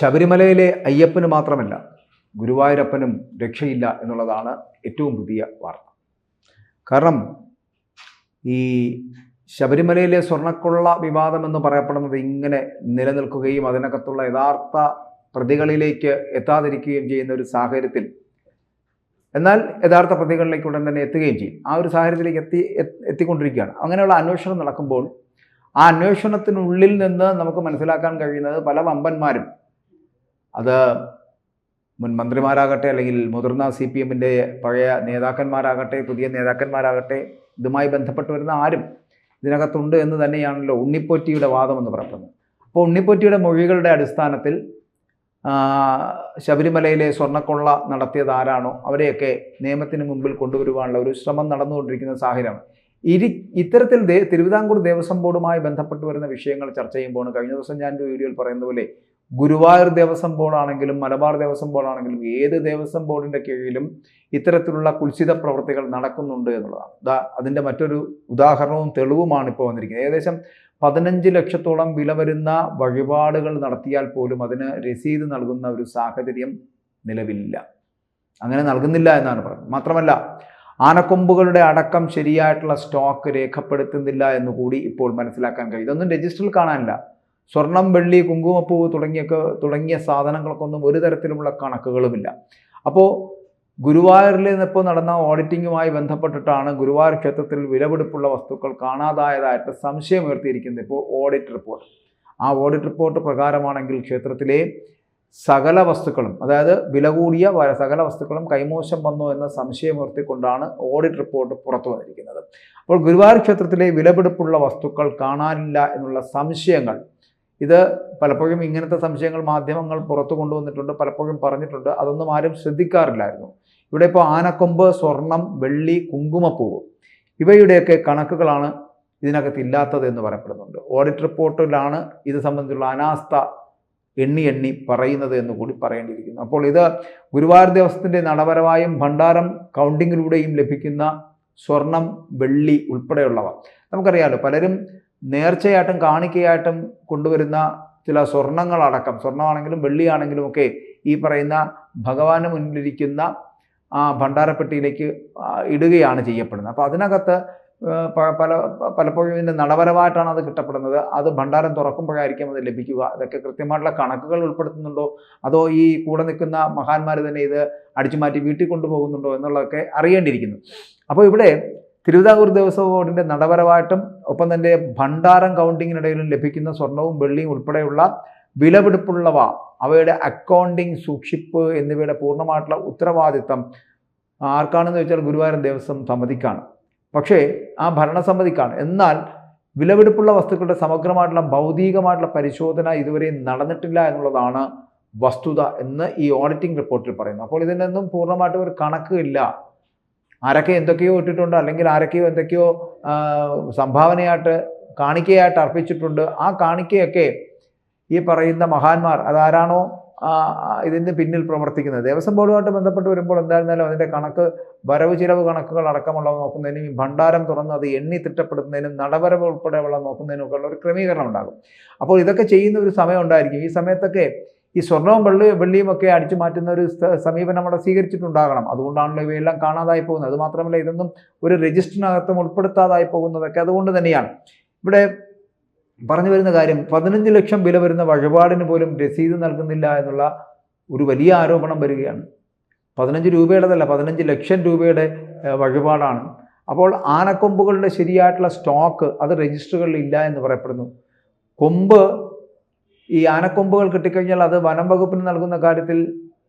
ശബരിമലയിലെ അയ്യപ്പന് മാത്രമല്ല ഗുരുവായൂരപ്പനും രക്ഷയില്ല എന്നുള്ളതാണ് ഏറ്റവും പുതിയ വാർത്ത. കാരണം ഈ ശബരിമലയിലെ സ്വർണക്കൊള്ള വിവാദം എന്ന് പറയപ്പെടുന്നത് ഇങ്ങനെ നിലനിൽക്കുകയും അതിനകത്തുള്ള യഥാർത്ഥ പ്രതികളിലേക്ക് എത്താതിരിക്കുകയും ചെയ്യുന്ന ഒരു സാഹചര്യത്തിൽ എന്നാൽ യഥാർത്ഥ പ്രതികളിലേക്ക് ഉടൻ തന്നെ എത്തുകയും ചെയ്യും. ആ ഒരു സാഹചര്യത്തിലേക്ക് എത്തി എത്തി- എത്തിക്കൊണ്ടിരിക്കുകയാണ്. അങ്ങനെയുള്ള അന്വേഷണം നടക്കുമ്പോൾ ആ അന്വേഷണത്തിനുള്ളിൽ നിന്ന് നമുക്ക് മനസ്സിലാക്കാൻ കഴിയുന്നത് പല വമ്പന്മാരും അത് മുൻ മന്ത്രിമാരാകട്ടെ അല്ലെങ്കിൽ മുതിർന്ന സി പി എമ്മിന്റെ പഴയ നേതാക്കന്മാരാകട്ടെ പുതിയ നേതാക്കന്മാരാകട്ടെ ഇതുമായി ബന്ധപ്പെട്ട് വരുന്ന ആരും ഇതിനകത്തുണ്ട് എന്ന് തന്നെയാണല്ലോ ഉണ്ണിപ്പൊറ്റിയുടെ വാദം എന്ന് പറയുന്നത് അപ്പോൾ ഉണ്ണിപ്പൊറ്റിയുടെ മൊഴികളുടെ അടിസ്ഥാനത്തിൽ ശബരിമലയിലെ സ്വർണക്കൊള്ള നടത്തിയത് ആരാണോ അവരെയൊക്കെ നിയമത്തിന് മുമ്പിൽ കൊണ്ടുവരുവാനുള്ള ഒരു ശ്രമം നടന്നുകൊണ്ടിരിക്കുന്ന സാഹചര്യം. ഇരി ഇത്തരത്തിൽ തിരുവിതാംകൂർ ദേവസ്വം ബോർഡുമായി ബന്ധപ്പെട്ട് വരുന്ന വിഷയങ്ങൾ ചർച്ച ചെയ്യുമ്പോൾ കഴിഞ്ഞ ദിവസം ഞാൻ ഒരു വീഡിയോയിൽ പറയുന്ന പോലെ ഗുരുവായൂർ ദേവസ്വം ബോർഡാണെങ്കിലും മലബാർ ദേവസ്വം ബോർഡാണെങ്കിലും ഏത് ദേവസ്വം ബോർഡിന്റെ കീഴിലും ഇത്തരത്തിലുള്ള കുൽസിത പ്രവർത്തികൾ നടക്കുന്നുണ്ട് എന്നുള്ളതാണ്. ദാ അതിന്റെ മറ്റൊരു ഉദാഹരണവും തെളിവുമാണ് ഇപ്പോൾ വന്നിരിക്കുന്നത്. ഏകദേശം പതിനഞ്ച് ലക്ഷത്തോളം വില വരുന്ന വഴിപാടുകൾ നടത്തിയാൽ പോലും അതിന് രസീത് നൽകുന്ന ഒരു സാഹചര്യം നിലവില്ല അങ്ങനെ നൽകുന്നില്ല എന്നാണ് പറയുന്നത്. മാത്രമല്ല ആനക്കൊമ്പുകളുടെ അടക്കം ശരിയായിട്ടുള്ള സ്റ്റോക്ക് രേഖപ്പെടുത്തുന്നില്ല എന്ന് കൂടി ഇപ്പോൾ മനസ്സിലാക്കാൻ കഴിയും. ഇതൊന്നും രജിസ്റ്ററിൽ കാണാനില്ല. സ്വർണം വെള്ളി കുങ്കുമപ്പൂവ് തുടങ്ങിയൊക്കെ തുടങ്ങിയ സാധനങ്ങൾക്കൊന്നും ഒരു തരത്തിലുമുള്ള കണക്കുകളുമില്ല. അപ്പോൾ ഗുരുവായൂരിൽ നിന്നിപ്പോൾ നടന്ന ഓഡിറ്റിങ്ങുമായി ബന്ധപ്പെട്ടിട്ടാണ് ഗുരുവായൂർ ക്ഷേത്രത്തിൽ വിലപിടിപ്പുള്ള വസ്തുക്കൾ കാണാതായതായിട്ട് സംശയം ഉയർത്തിയിരിക്കുന്നത് ഇപ്പോൾ ഓഡിറ്റ് റിപ്പോർട്ട്. ആ ഓഡിറ്റ് റിപ്പോർട്ട് പ്രകാരമാണെങ്കിൽ ക്ഷേത്രത്തിലെ സകല വസ്തുക്കളും അതായത് വില കൂടിയ സകല വസ്തുക്കളും കൈമോശം വന്നു എന്ന സംശയം ഉയർത്തിക്കൊണ്ടാണ് ഓഡിറ്റ് റിപ്പോർട്ട് പുറത്തു വന്നിരിക്കുന്നത്. അപ്പോൾ ഗുരുവായൂർ ക്ഷേത്രത്തിലെ വിലപിടിപ്പുള്ള വസ്തുക്കൾ കാണാനില്ല എന്നുള്ള സംശയങ്ങൾ ഇത് പലപ്പോഴും ഇങ്ങനത്തെ സംശയങ്ങൾ മാധ്യമങ്ങൾ പുറത്തു കൊണ്ടുവന്നിട്ടുണ്ട് പലപ്പോഴും പറഞ്ഞിട്ടുണ്ട്. അതൊന്നും ആരും ശ്രദ്ധിക്കാറില്ലായിരുന്നു. ഇവിടെ ഇപ്പോൾ ആനക്കൊമ്പ് സ്വർണം വെള്ളി കുങ്കുമപ്പൂവ് ഇവയുടെയൊക്കെ കണക്കുകളാണ് ഇതിനകത്ത് ഇല്ലാത്തത് എന്ന് പറയപ്പെടുന്നുണ്ട്. ഓഡിറ്റ് റിപ്പോർട്ടിലാണ് ഇത് സംബന്ധിച്ചുള്ള അനാസ്ഥ എണ്ണി എണ്ണി പറയുന്നത് എന്ന് കൂടി പറയേണ്ടിയിരിക്കുന്നു. അപ്പോൾ ഇത് ഗുരുവായൂർ ദേവസ്വത്തിന്റെ നടപരമായും ഭണ്ഡാരം കൗണ്ടിങ്ങിലൂടെയും ലഭിക്കുന്ന സ്വർണം വെള്ളി ഉൾപ്പെടെയുള്ളവ. നമുക്കറിയാമല്ലോ പലരും നേർച്ചയായിട്ടും കാണിക്കയായിട്ടും കൊണ്ടുവരുന്ന ചില സ്വർണങ്ങളടക്കം സ്വർണമാണെങ്കിലും വെള്ളിയാണെങ്കിലും ഒക്കെ ഈ പറയുന്ന ഭഗവാന് മുന്നിലിരിക്കുന്ന ആ ഭണ്ഡാരപ്പെട്ടിയിലേക്ക് ഇടുകയാണ് ചെയ്യപ്പെടുന്നത്. അപ്പോൾ അതിനകത്ത് പല പലപ്പോഴും ഇതിന്റെ നടപരമായിട്ടാണ് അത് കിട്ടപ്പെടുന്നത്. അത് ഭണ്ഡാരം തുറക്കുമ്പോഴായിരിക്കും അത് ലഭിക്കുക. അതൊക്കെ കൃത്യമായിട്ടുള്ള കണക്കുകൾ ഉൾപ്പെടുത്തുന്നുണ്ടോ? അതോ ഈ കൂടെ നിൽക്കുന്ന മഹാന്മാർ തന്നെ ഇത് അടിച്ചു മാറ്റി വീട്ടിൽ കൊണ്ടുപോകുന്നുണ്ടോ എന്നുള്ളതൊക്കെ അറിയേണ്ടിയിരിക്കുന്നു. അപ്പോൾ ഇവിടെ തിരുവിതാംകൂർ ദേവസ്വം ബോർഡിന്റെ നടപരമായിട്ടും ഒപ്പം തന്നെ ഭണ്ഡാരം കൗണ്ടിങ്ങിനിടയിലും ലഭിക്കുന്ന സ്വർണവും വെള്ളിയും ഉൾപ്പെടെയുള്ള വിലപിടിപ്പുള്ളവ അവയുടെ അക്കൗണ്ടിങ് സൂക്ഷിപ്പ് എന്നിവയുടെ പൂർണമായിട്ടുള്ള ഉത്തരവാദിത്തം ആർക്കാണെന്ന് വെച്ചാൽ ഗുരുവായൂർ ദേവസ്വം സമിതിക്കാണ്. പക്ഷേ ആ ഭരണസമിതിക്കാണ്. എന്നാൽ വിലപിടിപ്പുള്ള വസ്തുക്കളുടെ സമഗ്രമായിട്ടുള്ള ഭൗതികമായിട്ടുള്ള പരിശോധന ഇതുവരെയും നടന്നിട്ടില്ല എന്നുള്ളതാണ് വസ്തുത എന്ന് ഈ ഓഡിറ്റിംഗ് റിപ്പോർട്ടിൽ പറയുന്നു. അപ്പോൾ ഇതിനൊന്നും പൂർണമായിട്ടും ഒരു കണക്ക് ഇല്ല. ആരൊക്കെ എന്തൊക്കെയോ ഇട്ടിട്ടുണ്ട് അല്ലെങ്കിൽ ആരൊക്കെയോ എന്തൊക്കെയോ സംഭാവനയായിട്ട് കാണിക്കയായിട്ട് അർപ്പിച്ചിട്ടുണ്ട്. ആ കാണിക്കയൊക്കെ ഈ പറയുന്ന മഹാന്മാർ അതാരാണോ ഇതിന് പിന്നിൽ പ്രവർത്തിക്കുന്നത്? ദേവസ്വം ബോർഡുമായിട്ട് ബന്ധപ്പെട്ട് വരുമ്പോൾ എന്തായിരുന്നാലും അതിന്റെ കണക്ക് വരവ് ചിലവ് കണക്കുകൾ അടക്കമുള്ളവ നോക്കുന്നതിനും ഭണ്ഡാരം തുറന്ന് അത് എണ്ണി തിട്ടപ്പെടുത്തുന്നതിനും നടവരവ് ഉൾപ്പെടെയുള്ള നോക്കുന്നതിനും ഒക്കെ ഉള്ള ഒരു ക്രമീകരണം ഉണ്ടാകും. അപ്പോൾ ഇതൊക്കെ ചെയ്യുന്ന ഒരു സമയം ഉണ്ടായിരിക്കും. ഈ സമയത്തൊക്കെ ഈ സ്വർണവും വെള്ളി വെള്ളിയും ഒക്കെ അടിച്ചു മാറ്റുന്ന ഒരു സമീപനം അവിടെ സ്വീകരിച്ചിട്ടുണ്ടാകണം. അതുകൊണ്ടാണല്ലോ ഇവയെല്ലാം കാണാതായി പോകുന്നത്. അതുമാത്രമല്ല ഇതൊന്നും ഒരു രജിസ്റ്ററിനകത്തും ഉൾപ്പെടുത്താതായി പോകുന്നതൊക്കെ അതുകൊണ്ട് തന്നെയാണ്. ഇവിടെ പറഞ്ഞു വരുന്ന കാര്യം പതിനഞ്ച് ലക്ഷം വില വരുന്ന വഴിപാടിന് പോലും രസീത് നൽകുന്നില്ല എന്നുള്ള ഒരു വലിയ ആരോപണം വരികയാണ്. പതിനഞ്ച് രൂപയുടേതല്ല പതിനഞ്ച് ലക്ഷം രൂപയുടെ വഴിപാടാണ്. അപ്പോൾ ആനക്കൊമ്പുകളുടെ ശരിയായിട്ടുള്ള സ്റ്റോക്ക് അത് രജിസ്റ്ററുകളിൽ ഇല്ല എന്ന് പറയപ്പെടുന്നു. കൊമ്പ് ഈ ആനക്കൊമ്പുകൾ കിട്ടിക്കഴിഞ്ഞാൽ അത് വനം വകുപ്പിന് നൽകുന്ന കാര്യത്തിൽ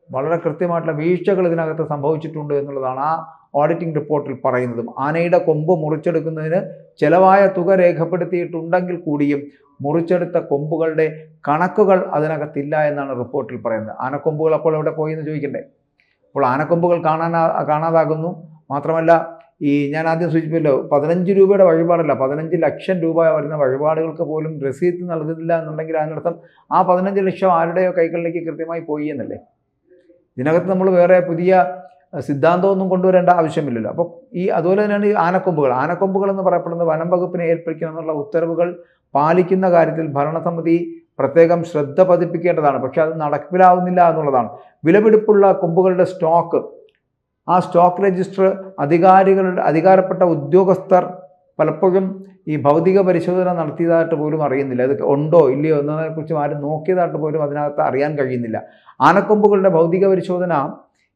വളരെ കൃത്യമായിട്ടുള്ള വീഴ്ചകൾ ഇതിനകത്ത് സംഭവിച്ചിട്ടുണ്ട് എന്നുള്ളതാണ് ആ ഓഡിറ്റിംഗ് റിപ്പോർട്ടിൽ പറയുന്നതും. ആനയുടെ കൊമ്പ് മുറിച്ചെടുക്കുന്നതിന് ചിലവായ തുക രേഖപ്പെടുത്തിയിട്ടുണ്ടെങ്കിൽ കൂടിയും മുറിച്ചെടുത്ത കൊമ്പുകളുടെ കണക്കുകൾ അതിനകത്തില്ല എന്നാണ് റിപ്പോർട്ടിൽ പറയുന്നത്. ആനക്കൊമ്പുകൾ അപ്പോൾ എവിടെ പോയി എന്ന് ചോദിക്കണ്ടേ? അപ്പോൾ ആനക്കൊമ്പുകൾ കാണാനാ കാണാതാകുന്നു. മാത്രമല്ല ഈ ഞാൻ ആദ്യം സൂചിപ്പിച്ചല്ലോ പതിനഞ്ച് രൂപയുടെ വഴിപാടല്ല പതിനഞ്ച് ലക്ഷം രൂപ വരുന്ന വഴിപാടുകൾക്ക് പോലും രസീത് നൽകുന്നില്ല എന്നുണ്ടെങ്കിൽ അതിനർത്ഥം ആ പതിനഞ്ച് ലക്ഷം ആരുടെയോ കൈകളിലേക്ക് കൃത്യമായി പോയി എന്നല്ലേ? ഇതിനകത്ത് നമ്മൾ വേറെ പുതിയ സിദ്ധാന്തമൊന്നും കൊണ്ടുവരേണ്ട ആവശ്യമില്ലല്ലോ. അപ്പോൾ ഈ അതുപോലെ തന്നെയാണ് ഈ ആനക്കൊമ്പുകൾ. ആനക്കൊമ്പുകൾ എന്ന് പറയപ്പെടുന്നത് വനം വകുപ്പിനെ ഏൽപ്പിക്കണം എന്നുള്ള ഉത്തരവുകൾ പാലിക്കുന്ന കാര്യത്തിൽ ഭരണസമിതി പ്രത്യേകം ശ്രദ്ധ പതിപ്പിക്കേണ്ടതാണ്. പക്ഷെ അത് നടപ്പിലാവുന്നില്ല എന്നുള്ളതാണ്. വിലപിടിപ്പുള്ള കൊമ്പുകളുടെ സ്റ്റോക്ക് ആ സ്റ്റോക്ക് രജിസ്റ്റർ അധികാരികളുടെ അധികാരപ്പെട്ട ഉദ്യോഗസ്ഥർ പലപ്പോഴും ഈ ഭൗതിക പരിശോധന നടത്തിയതായിട്ട് പോലും അറിയുന്നില്ല. അത് ഉണ്ടോ ഇല്ലയോ എന്നതിനെക്കുറിച്ച് ആരും നോക്കിയതായിട്ട് പോലും അതിനകത്ത് അറിയാൻ കഴിയുന്നില്ല. ആനക്കൊമ്പുകളുടെ ഭൗതിക പരിശോധന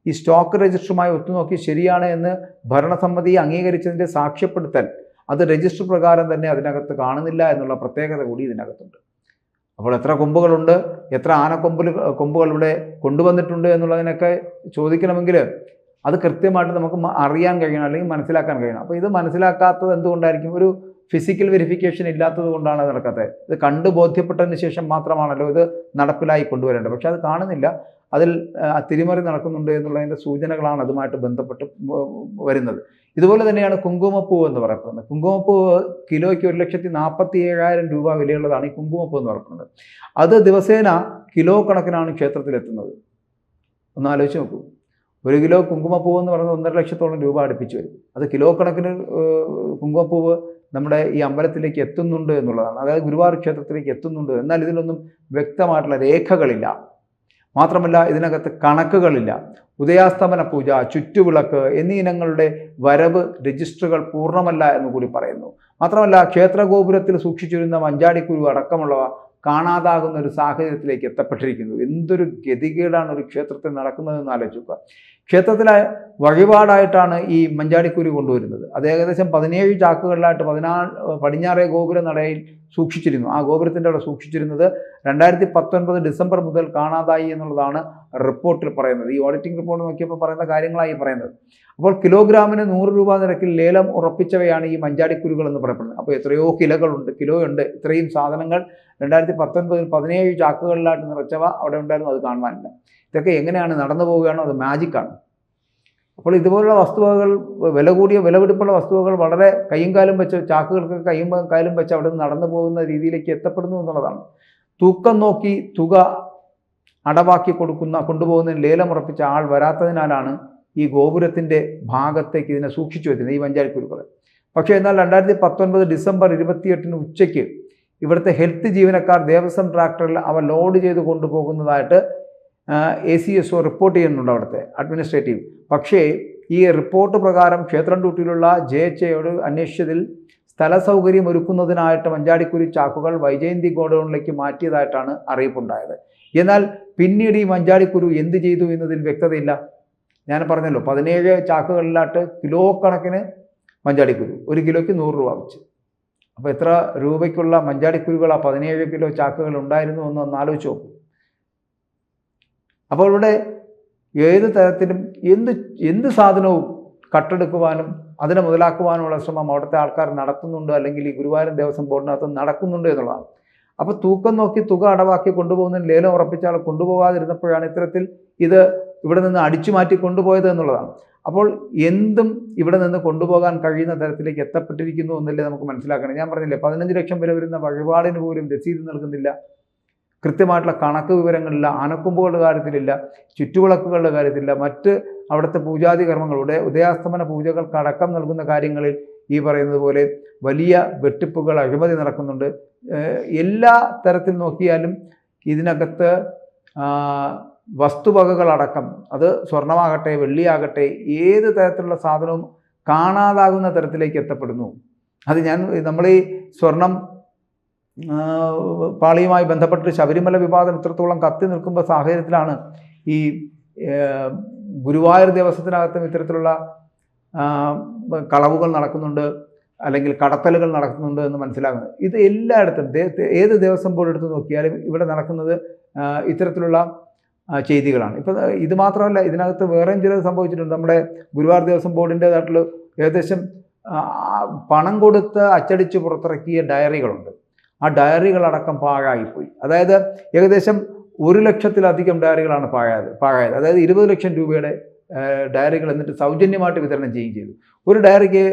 ഈ സ്റ്റോക്ക് രജിസ്റ്ററുമായി ഒത്തുനോക്കി ശരിയാണ് എന്ന് ഭരണസമിതി അംഗീകരിച്ചതിന്റെ സാക്ഷ്യപ്പെടുത്തൽ അത് രജിസ്റ്റർ പ്രകാരം തന്നെ അതിനകത്ത് കാണുന്നില്ല എന്നുള്ള പ്രത്യേകത കൂടി ഇതിനകത്തുണ്ട്. അപ്പോൾ എത്ര കൊമ്പുകളുണ്ട് എത്ര ആനക്കൊമ്പുകൾ കൊമ്പുകൾ ഇവിടെ കൊണ്ടുവന്നിട്ടുണ്ട് എന്നുള്ളതിനൊക്കെ ചോദിക്കണമെങ്കിൽ അത് കൃത്യമായിട്ട് നമുക്ക് അറിയാൻ കഴിയണം അല്ലെങ്കിൽ മനസ്സിലാക്കാൻ കഴിയണം. അപ്പോൾ ഇത് മനസ്സിലാക്കാത്തത് എന്തുകൊണ്ടായിരിക്കും? ഒരു ഫിസിക്കൽ വെരിഫിക്കേഷൻ ഇല്ലാത്തത് കൊണ്ടാണ് നടക്കാത്തത്. ഇത് കണ്ടു ബോധ്യപ്പെട്ടതിന് ശേഷം മാത്രമാണല്ലോ ഇത് നടപ്പിലായി കൊണ്ടുവരേണ്ടത്. പക്ഷേ അത് കാണുന്നില്ല. അതിൽ തിരിമറി നടക്കുന്നുണ്ട് എന്നുള്ളതിന്റെ സൂചനകളാണ് അതുമായിട്ട് ബന്ധപ്പെട്ട് വരുന്നത്. ഇതുപോലെ തന്നെയാണ് കുങ്കുമപ്പൂ എന്ന് പറയപ്പെടുന്നത് കുങ്കുമപ്പൂ കിലോയ്ക്ക് ഒരു ലക്ഷത്തി നാൽപ്പത്തി ഏഴായിരം രൂപ വിലയുള്ളതാണ് ഈ കുങ്കുമപ്പൂ എന്ന് പറയപ്പെടുന്നത് അത് ദിവസേന കിലോ കണക്കിനാണ് ക്ഷേത്രത്തിലെത്തുന്നത്. ഒന്ന് ആലോചിച്ച് നോക്കൂ. ഒരു കിലോ കുങ്കുമപ്പൂവ് എന്ന് പറയുന്നത് ഒന്നര ലക്ഷത്തോളം രൂപ അടുപ്പിച്ച് വരും. അത് കിലോ കണക്കിന് കുങ്കുമപ്പൂവ് നമ്മുടെ ഈ അമ്പലത്തിലേക്ക് എത്തുന്നുണ്ട് എന്നുള്ളതാണ്. അതായത് ഗുരുവായൂർ ക്ഷേത്രത്തിലേക്ക് എത്തുന്നുണ്ട്. എന്നാൽ ഇതിലൊന്നും വ്യക്തമായിട്ടുള്ള രേഖകളില്ല. മാത്രമല്ല ഇതിനകത്ത് കണക്കുകളില്ല. ഉദയാസ്തമന പൂജ ചുറ്റുവിളക്ക് എന്നീ ഇനങ്ങളുടെ വരവ് രജിസ്റ്ററുകൾ പൂർണമല്ല എന്ന് കൂടി പറയുന്നു. മാത്രമല്ല ക്ഷേത്രഗോപുരത്തിൽ സൂക്ഷിച്ചിരുന്ന മഞ്ചാടിക്കുരു അടക്കമുള്ളവ കാണാതാകുന്ന ഒരു സാഹചര്യത്തിലേക്ക് എത്തപ്പെട്ടിരിക്കുന്നു. എന്തൊരു ഗതികേടാണ് ഒരു ക്ഷേത്രത്തിൽ നടക്കുന്നതെന്ന് ആലോചിക്കുക ക്ഷേത്രത്തിലെ വഴിപാടായിട്ടാണ് ഈ മഞ്ചാടിക്കുരു കൊണ്ടുവരുന്നത്. അത് ഏകദേശം പതിനേഴ് ചാക്കുകളിലായിട്ട് പതിനാല് പടിഞ്ഞാറേ ഗോപുര നടയിൽ സൂക്ഷിച്ചിരുന്നു. ആ ഗോപുരത്തിന്റെ അവിടെ സൂക്ഷിച്ചിരുന്നത് രണ്ടായിരത്തി പത്തൊൻപത് ഡിസംബർ മുതൽ കാണാതായി എന്നുള്ളതാണ് റിപ്പോർട്ടിൽ പറയുന്നത്. ഈ ഓഡിറ്റിംഗ് റിപ്പോർട്ട് നോക്കിയപ്പോൾ പറയുന്ന കാര്യങ്ങളായി പറയുന്നത്. അപ്പോൾ കിലോഗ്രാമിന് നൂറ് രൂപ നിരക്കിൽ ലേലം ഉറപ്പിച്ചവയാണ് ഈ മഞ്ചാടിക്കുരുകൾ എന്ന് പറയപ്പെടുന്നത്. അപ്പോൾ എത്രയോ കിലകളുണ്ട് കിലോയുണ്ട്. ഇത്രയും സാധനങ്ങൾ രണ്ടായിരത്തി പത്തൊൻപതിൽ പതിനേഴ് ചാക്കുകളിലായിട്ട് നിറച്ചവ അവിടെ ഉണ്ടായിരുന്നു. അത് കാണുവാനില്ല. ഇതൊക്കെ എങ്ങനെയാണ് നടന്നു പോവുകയാണോ അത് മാജിക്കാണ് അപ്പോൾ ഇതുപോലുള്ള വസ്തുവകൾ വില കൂടിയ വിലപിടിപ്പുള്ള വസ്തുവകൾ വളരെ കയ്യും കാലും വെച്ച് ചാക്കുകൾക്ക് കയ്യും കാലും വെച്ച് അവിടെ നിന്ന് നടന്നു പോകുന്ന രീതിയിലേക്ക് എത്തപ്പെടുന്നു എന്നുള്ളതാണ്. തൂക്കം നോക്കി തുക അടവാക്കി കൊടുക്കുന്ന കൊണ്ടുപോകുന്നതിന് ലേലമുറപ്പിച്ച ആൾ വരാത്തതിനാലാണ് ഈ ഗോപുരത്തിന്റെ ഭാഗത്തേക്ക് ഇതിനെ സൂക്ഷിച്ചു വെച്ചിരുന്നത് ഈ പഞ്ചായത്തുരുക്കൾ പക്ഷേ എന്നാൽ രണ്ടായിരത്തി പത്തൊൻപത് ഡിസംബർ ഇരുപത്തിയെട്ടിന് ഉച്ചയ്ക്ക് ഇവിടുത്തെ ഹെൽത്ത് ജീവനക്കാർ ദേവസ്വം ട്രാക്ടറിൽ അവ ലോഡ് ചെയ്ത് കൊണ്ടുപോകുന്നതായിട്ട് A C S O report ചെയ്യുന്നുണ്ട് അവിടുത്തെ അഡ്മിനിസ്ട്രേറ്റീവ് പക്ഷേ ഈ റിപ്പോർട്ട് പ്രകാരം ക്ഷേത്രം ഡ്യൂട്ടിയിലുള്ള ജെ എച്ച് എയോട് അന്വേഷിച്ചതിൽ സ്ഥല സൗകര്യം ഒരുക്കുന്നതിനായിട്ട് മഞ്ചാടിക്കുരി ചാക്കുകൾ വൈജയന്തി ഗോഡൌണിലേക്ക് മാറ്റിയതായിട്ടാണ് അറിയിപ്പുണ്ടായത്. എന്നാൽ പിന്നീട് ഈ മഞ്ചാടിക്കുരു എന്ത് ചെയ്തു എന്നതിൽ വ്യക്തതയില്ല. ഞാൻ പറഞ്ഞല്ലോ പതിനേഴ് ചാക്കുകളിലായിട്ട് കിലോ കണക്കിന് മഞ്ചാടിക്കുരു ഒരു കിലോയ്ക്ക് നൂറ് രൂപ വെച്ച്. അപ്പോൾ എത്ര രൂപയ്ക്കുള്ള മഞ്ചാടിക്കുരുകൾ ആ പതിനേഴ് കിലോ ചാക്കുകൾ ഉണ്ടായിരുന്നു എന്ന് ഒന്ന് ആലോചിച്ച് നോക്കൂ. അപ്പോൾ ഇവിടെ ഏത് തരത്തിലും എന്ത് എന്ത് സാധനവും കട്ടെടുക്കുവാനും അതിനെ മുതലാക്കുവാനുമുള്ള ശ്രമം അവിടുത്തെ ആൾക്കാർ നടത്തുന്നുണ്ട് അല്ലെങ്കിൽ ഈ ഗുരുവായൂർ ദേവസ്വം ബോർഡിനകത്ത് നടക്കുന്നുണ്ടോ എന്നുള്ളതാണ്. അപ്പോൾ തൂക്കം നോക്കി തുക അടവാക്കി കൊണ്ടുപോകുന്നതിന് ലേലം ഉറപ്പിച്ച ആൾ കൊണ്ടുപോകാതിരുന്നപ്പോഴാണ് ഇത്തരത്തിൽ ഇത് ഇവിടെ നിന്ന് അടിച്ചു മാറ്റി കൊണ്ടുപോയത് എന്നുള്ളതാണ്. അപ്പോൾ എന്തും ഇവിടെ നിന്ന് കൊണ്ടുപോകാൻ കഴിയുന്ന തരത്തിലേക്ക് എത്തപ്പെട്ടിരിക്കുന്നു എന്നല്ലേ നമുക്ക് മനസ്സിലാക്കണം. ഞാൻ പറഞ്ഞില്ലേ പതിനഞ്ച് ലക്ഷം വരെ വരുന്ന വഴിപാടിന് പോലും രസീത് നൽകുന്നില്ല. കൃത്യമായിട്ടുള്ള കണക്ക് വിവരങ്ങളില്ല ആനക്കൊമ്പുകളുടെ കാര്യത്തിലില്ല ചുറ്റുവിളക്കുകളുടെ കാര്യത്തിലില്ല മറ്റ് അവിടുത്തെ പൂജാതി കർമ്മങ്ങളുടെ ഉദയാസ്തമന പൂജകൾക്ക് അടക്കം നൽകുന്ന കാര്യങ്ങളിൽ ഈ പറയുന്നത് പോലെ വലിയ വെട്ടിപ്പുകൾ അഴിമതി നടക്കുന്നുണ്ട്. എല്ലാ തരത്തിൽ നോക്കിയാലും ഇതിനകത്ത് വസ്തുവകകളടക്കം അത് സ്വർണമാകട്ടെ വെള്ളിയാകട്ടെ ഏത് തരത്തിലുള്ള സാധനവും കാണാതാകുന്ന തരത്തിലേക്ക് എത്തപ്പെടുന്നു. അത് ഞാൻ നമ്മൾ ഈ സ്വർണം പാളിയുമായി ബന്ധപ്പെട്ട് ശബരിമല വിവാദം ഇത്രത്തോളം കത്തി നിൽക്കുമ്പോൾ സാഹചര്യത്തിലാണ് ഈ ഗുരുവായൂർ ദേവസ്വത്തിനകത്തും ഇത്തരത്തിലുള്ള കളവുകൾ നടക്കുന്നുണ്ട് അല്ലെങ്കിൽ കടത്തലുകൾ നടക്കുന്നുണ്ട് എന്ന് മനസ്സിലാകുന്നത്. ഇത് എല്ലായിടത്തും ഏത് ദേവസ്വം ബോർഡ് എടുത്ത് നോക്കിയാലും ഇവിടെ നടക്കുന്നത് ഇത്തരത്തിലുള്ള ചെയ്തികളാണ്. ഇപ്പം ഇത് മാത്രമല്ല ഇതിനകത്ത് വേറെയും ചിലത് സംഭവിച്ചിട്ടുണ്ട്. നമ്മുടെ ഗുരുവായൂർ ദേവസ്വം ബോർഡിന്റേതായിട്ടുള്ള ഏകദേശം പണം കൊടുത്ത് അച്ചടിച്ച് പുറത്തിറക്കിയ ഡയറികളുണ്ട്. ആ ഡയറികളടക്കം പാഴായിപ്പോയി. അതായത് ഏകദേശം ഒരു ലക്ഷത്തിലധികം ഡയറികളാണ് പാഴായത് പാഴായത്. അതായത് ഇരുപത് ലക്ഷം രൂപയുടെ ഡയറികൾ എന്നിട്ട് സൗജന്യമായിട്ട് വിതരണം ചെയ്യുകയും ചെയ്തു. ഒരു ഡയറിക്ക്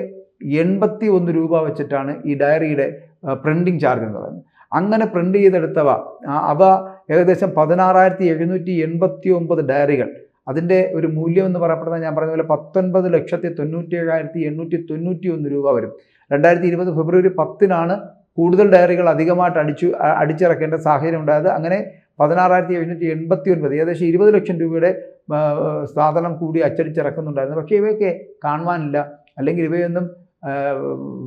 എൺപത്തി ഒന്ന് രൂപ വെച്ചിട്ടാണ് ഈ ഡയറിയുടെ പ്രിന്റിങ് ചാർജ് എന്ന് പറയുന്നത്. അങ്ങനെ പ്രിന്റ് ചെയ്തെടുത്തവ അവ ഏകദേശം പതിനാറായിരത്തി എഴുന്നൂറ്റി എൺപത്തി ഒമ്പത് ഡയറികൾ. അതിന്റെ ഒരു മൂല്യം എന്ന് പറയപ്പെടുന്നത് ഞാൻ പറഞ്ഞ പോലെ പത്തൊൻപത് ലക്ഷത്തി തൊണ്ണൂറ്റി ഏഴായിരത്തി എണ്ണൂറ്റി തൊണ്ണൂറ്റി ഒന്ന് രൂപ വരും. രണ്ടായിരത്തി ഇരുപത് ഫെബ്രുവരി പത്തിനാണ് കൂടുതൽ ഡയറികൾ അധികമായിട്ട് അടിച്ചു അടിച്ചിറക്കേണ്ട സാഹചര്യം ഉണ്ടായത് അങ്ങനെ പതിനാറായിരത്തി എഴുന്നൂറ്റി എൺപത്തി ഒൻപത് ഏകദേശം ഇരുപത് ലക്ഷം രൂപയുടെ സാധനം കൂടി അച്ചടിച്ചിറക്കുന്നുണ്ടായിരുന്നു. പക്ഷേ ഇവയൊക്കെ കാണുവാനില്ല. അല്ലെങ്കിൽ ഇവയൊന്നും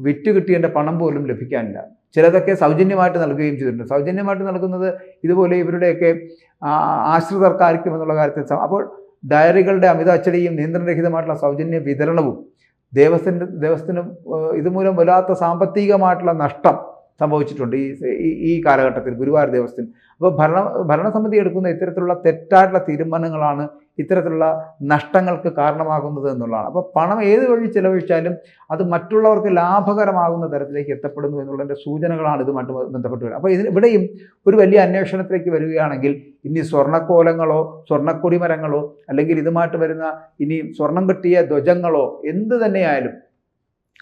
വിറ്റ് കിട്ടിയതിന്റെ പണം പോലും ലഭിക്കാനില്ല. ചിലതൊക്കെ സൗജന്യമായിട്ട് നൽകുകയും ചെയ്തിട്ടുണ്ട്. സൗജന്യമായിട്ട് നൽകുന്നത് ഇതുപോലെ ഇവരുടെയൊക്കെ ആശ്രിതർക്കായിരിക്കും എന്നുള്ള കാര്യത്തിൽ അപ്പോൾ ഡയറികളുടെ അമിത അച്ചടിയും നിയന്ത്രണരഹിതമായിട്ടുള്ള സൗജന്യ വിതരണവും ദേവസ്വത്തിന്റെ ദേവസ്വത്തിനും ഇതുമൂലം വല്ലാത്ത സാമ്പത്തികമായിട്ടുള്ള നഷ്ടം സംഭവിച്ചിട്ടുണ്ട്. ഈ ഈ- കാലഘട്ടത്തിൽ ഗുരുവായൂർ ദേവസ്ഥൻ. അപ്പോൾ ഭരണ ഭരണസമിതി എടുക്കുന്ന ഇത്തരത്തിലുള്ള തെറ്റായിട്ടുള്ള തീരുമാനങ്ങളാണ് ഇത്തരത്തിലുള്ള നഷ്ടങ്ങൾക്ക് കാരണമാകുന്നത് എന്നുള്ളതാണ്. അപ്പോൾ പണം ഏത് വഴി ചിലവഴിച്ചാലും അത് മറ്റുള്ളവർക്ക് ലാഭകരമാകുന്ന തരത്തിലേക്ക് എത്തപ്പെടുന്നു എന്നുള്ളതിന്റെ സൂചനകളാണ് ഇതുമായിട്ട് ബന്ധപ്പെട്ട് വരുന്നത്. അപ്പോൾ ഇതിന് ഇവിടെയും ഒരു വലിയ അന്വേഷണത്തിലേക്ക് വരികയാണെങ്കിൽ ഇനി സ്വർണക്കോലങ്ങളോ സ്വർണക്കൊടിമരങ്ങളോ അല്ലെങ്കിൽ ഇതുമായിട്ട് വരുന്ന ഇനി സ്വർണം കിട്ടിയ ധ്വജങ്ങളോ എന്ത് തന്നെയായാലും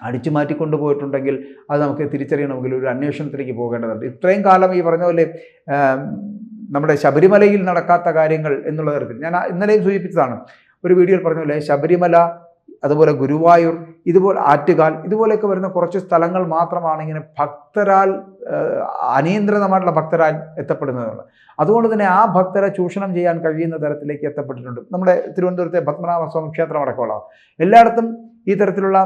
അടിച്ചു മാറ്റിക്കൊണ്ടു പോയിട്ടുണ്ടെങ്കിൽ അത് നമുക്ക് തിരിച്ചറിയണമെങ്കിൽ ഒരു അന്വേഷണത്തിലേക്ക് പോകേണ്ടതുണ്ട്. ഇത്രയും കാലം ഈ പറഞ്ഞ പോലെ നമ്മുടെ ശബരിമലയിൽ നടക്കാത്ത കാര്യങ്ങൾ എന്നുള്ള തരത്തിൽ. ഞാൻ ഇന്നലെയും സൂചിപ്പിച്ചതാണ്. ഒരു വീഡിയോയിൽ പറഞ്ഞ പോലെ ശബരിമല അതുപോലെ ഗുരുവായൂർ ഇതുപോലെ ആറ്റുകാൽ ഇതുപോലെയൊക്കെ വരുന്ന കുറച്ച് സ്ഥലങ്ങൾ മാത്രമാണ് ഇങ്ങനെ ഭക്തരാൽ അനിയന്ത്രിതമായിട്ടുള്ള ഭക്തരാൽ എത്തപ്പെടുന്നതാണ് അതുകൊണ്ട് തന്നെ ആ ഭക്തരെ ചൂഷണം ചെയ്യാൻ കഴിയുന്ന തരത്തിലേക്ക് എത്തപ്പെട്ടിട്ടുണ്ട്. നമ്മുടെ തിരുവനന്തപുരത്തെ പത്മനാഭസ്വാമി ക്ഷേത്രം അടക്കമുള്ള എല്ലായിടത്തും ഈ തരത്തിലുള്ള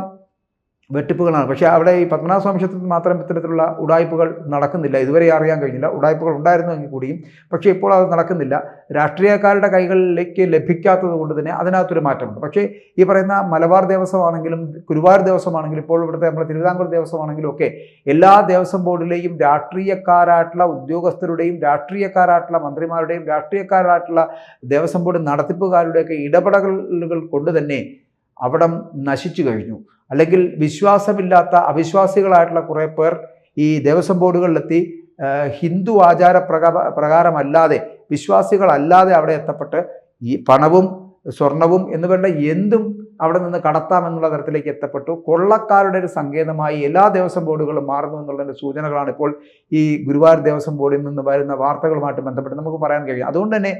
വെട്ടിപ്പുകളാണ്. പക്ഷേ അവിടെ ഈ പത്മനാഭ സ്വാമി ക്ഷേത്രത്തിൽ മാത്രം ഇത്തരത്തിലുള്ള ഉടായ്പകൾ നടക്കുന്നില്ല. ഇതുവരെ അറിയാൻ കഴിഞ്ഞില്ല. ഉടായ്പകൾ ഉണ്ടായിരുന്നു എങ്കിൽ കൂടിയും പക്ഷേ ഇപ്പോൾ അത് നടക്കുന്നില്ല. രാഷ്ട്രീയക്കാരുടെ കൈകളിലേക്ക് ലഭിക്കാത്തത് കൊണ്ട് തന്നെ അതിനകത്തൊരു മാറ്റമുണ്ട്. പക്ഷേ ഈ പറയുന്ന മലബാർ ദേവസ്വമാണെങ്കിലും ഗുരുവായൂർ ദേവസ്വമാണെങ്കിലും ഇപ്പോൾ ഇവിടുത്തെ നമ്മുടെ തിരുവിതാംകൂർ ദേവസ്വമാണെങ്കിലും ഒക്കെ എല്ലാ ദേവസ്വം ബോർഡിലെയും രാഷ്ട്രീയക്കാരായിട്ടുള്ള ഉദ്യോഗസ്ഥരുടെയും രാഷ്ട്രീയക്കാരായിട്ടുള്ള മന്ത്രിമാരുടെയും രാഷ്ട്രീയക്കാരായിട്ടുള്ള ദേവസ്വം ബോർഡ് നടത്തിപ്പുകാരുടെയൊക്കെ ഇടപെടലുകൾ കൊണ്ട് തന്നെ അവിടം നശിച്ചു കഴിഞ്ഞു. അല്ലെങ്കിൽ വിശ്വാസമില്ലാത്ത അവിശ്വാസികളായിട്ടുള്ള കുറേ പേർ ഈ ദേവസ്വം ബോർഡുകളിലെത്തി ഹിന്ദു ആചാര പ്രകാ പ്രകാരമല്ലാതെ വിശ്വാസികളല്ലാതെ അവിടെ എത്തപ്പെട്ട് ഈ പണവും സ്വർണവും എന്ന് വേണ്ട എന്തും അവിടെ നിന്ന് കടത്താമെന്നുള്ള തരത്തിലേക്ക് എത്തപ്പെട്ടു. കൊള്ളക്കാരുടെ ഒരു സങ്കേതമായി എല്ലാ ദേവസ്വം ബോർഡുകളും മാറുന്നു എന്നുള്ളതിന്റെ സൂചനകളാണ് ഇപ്പോൾ ഈ ഗുരുവായൂർ ദേവസ്വം ബോർഡിൽ നിന്ന് വരുന്ന വാർത്തകളുമായിട്ട് ബന്ധപ്പെട്ട് നമുക്ക് പറയാൻ കഴിയും. അതുകൊണ്ട് തന്നെ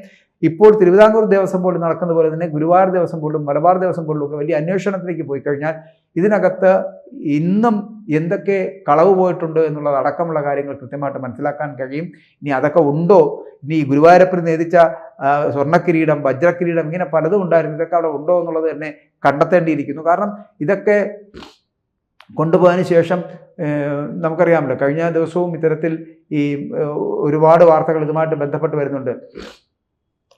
ഇപ്പോൾ തിരുവിതാംകൂർ ദേവസ്വം ബോർഡ് നടക്കുന്ന പോലെ തന്നെ ഗുരുവായൂർ ദേവസ്വം ബോർഡും മലബാർ ദേവസ്വം ബോർഡും ഒക്കെ വലിയ അന്വേഷണത്തിലേക്ക് പോയി കഴിഞ്ഞാൽ ഇതിനകത്ത് ഇന്നും എന്തൊക്കെ കളവ് പോയിട്ടുണ്ട് എന്നുള്ളത് അടക്കമുള്ള കാര്യങ്ങൾ കൃത്യമായിട്ട് മനസ്സിലാക്കാൻ കഴിയും. ഇനി അതൊക്കെ ഉണ്ടോ? ഇനി ഈ ആ, സ്വർണക്കിരീടം വജ്രക്കിരീടം ഇങ്ങനെ പലതും ഉണ്ടായിരുന്നു. ഇതൊക്കെ അവിടെ ഉണ്ടോ എന്നുള്ളത് തന്നെ കണ്ടെത്തേണ്ടിയിരിക്കുന്നു. കാരണം ഇതൊക്കെ കൊണ്ടുപോയതിന് ശേഷം നമുക്കറിയാമല്ലോ കഴിഞ്ഞ ദിവസവും ഇത്തരത്തിൽ ഈ ഒരുപാട് വാർത്തകൾ ഇതുമായിട്ട് ബന്ധപ്പെട്ട് വരുന്നുണ്ട്.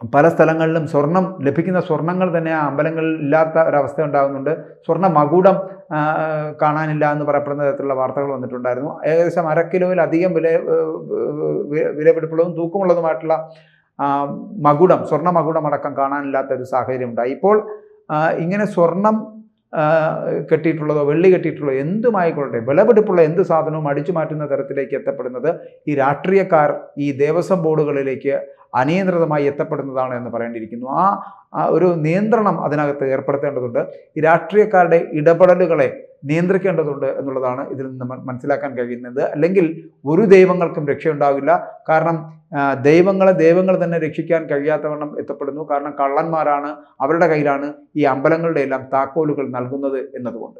പല സ്ഥലങ്ങളിലും സ്വർണം ലഭിക്കുന്ന സ്വർണങ്ങൾ തന്നെ ആ അമ്പലങ്ങളിൽ ഇല്ലാത്ത ഒരവസ്ഥ ഉണ്ടാകുന്നുണ്ട്. സ്വർണ മകുടം കാണാനില്ല എന്ന് പറയപ്പെടുന്ന തരത്തിലുള്ള വാർത്തകൾ വന്നിട്ടുണ്ടായിരുന്നു. ഏകദേശം അര കിലോയിലധികം വില വിലപിടിപ്പുള്ളതും തൂക്കമുള്ളതുമായിട്ടുള്ള മകുടം സ്വർണ മകുടം അടക്കം കാണാനില്ലാത്ത ഒരു സാഹചര്യം ഉണ്ടായി ഇപ്പോൾ ഇങ്ങനെ സ്വർണം കെട്ടിയിട്ടുള്ളതോ വെള്ളി കെട്ടിയിട്ടുള്ളതോ എന്തുമായിക്കൊള്ളട്ടെ വിലപിടിപ്പുള്ള എന്ത് സാധനവും അടിച്ചു മാറ്റുന്ന തരത്തിലേക്ക് എത്തപ്പെടുന്നത് ഈ രാഷ്ട്രീയക്കാർ ഈ ദേവസ്വം ബോർഡുകളിലേക്ക് അനിയന്ത്രിതമായി എത്തപ്പെടുന്നതാണ് എന്ന് പറയേണ്ടിയിരിക്കുന്നു. ആ ഒരു നിയന്ത്രണം അതിനകത്ത് ഏർപ്പെടുത്തേണ്ടതുണ്ട്. ഈ രാഷ്ട്രീയക്കാരുടെ ഇടപെടലുകളെ നിയന്ത്രിക്കേണ്ടതുണ്ട് എന്നുള്ളതാണ് ഇതിൽ നിന്ന് മനസ്സിലാക്കാൻ കഴിയുന്നത്. അല്ലെങ്കിൽ ഒരു ദൈവങ്ങൾക്കും രക്ഷയുണ്ടാവില്ല. കാരണം ദൈവങ്ങളെ ദൈവങ്ങൾ തന്നെ രക്ഷിക്കാൻ കഴിയാത്തവണ്ണം എത്തപ്പെടുന്നു. കാരണം കള്ളന്മാരാണ് അവരുടെ കയ്യിലാണ് ഈ അമ്പലങ്ങളുടെ എല്ലാം താക്കോലുകൾ നൽകുന്നത് എന്നതുകൊണ്ട്.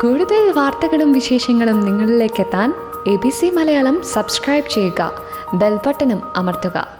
കൂടുതൽ വാർത്തകളും വിശേഷങ്ങളും നിങ്ങളിലേക്ക് എത്താൻ A B C Malayalam subscribe ചെയ്യുക. ബെൽബട്ടനും അമർത്തുക.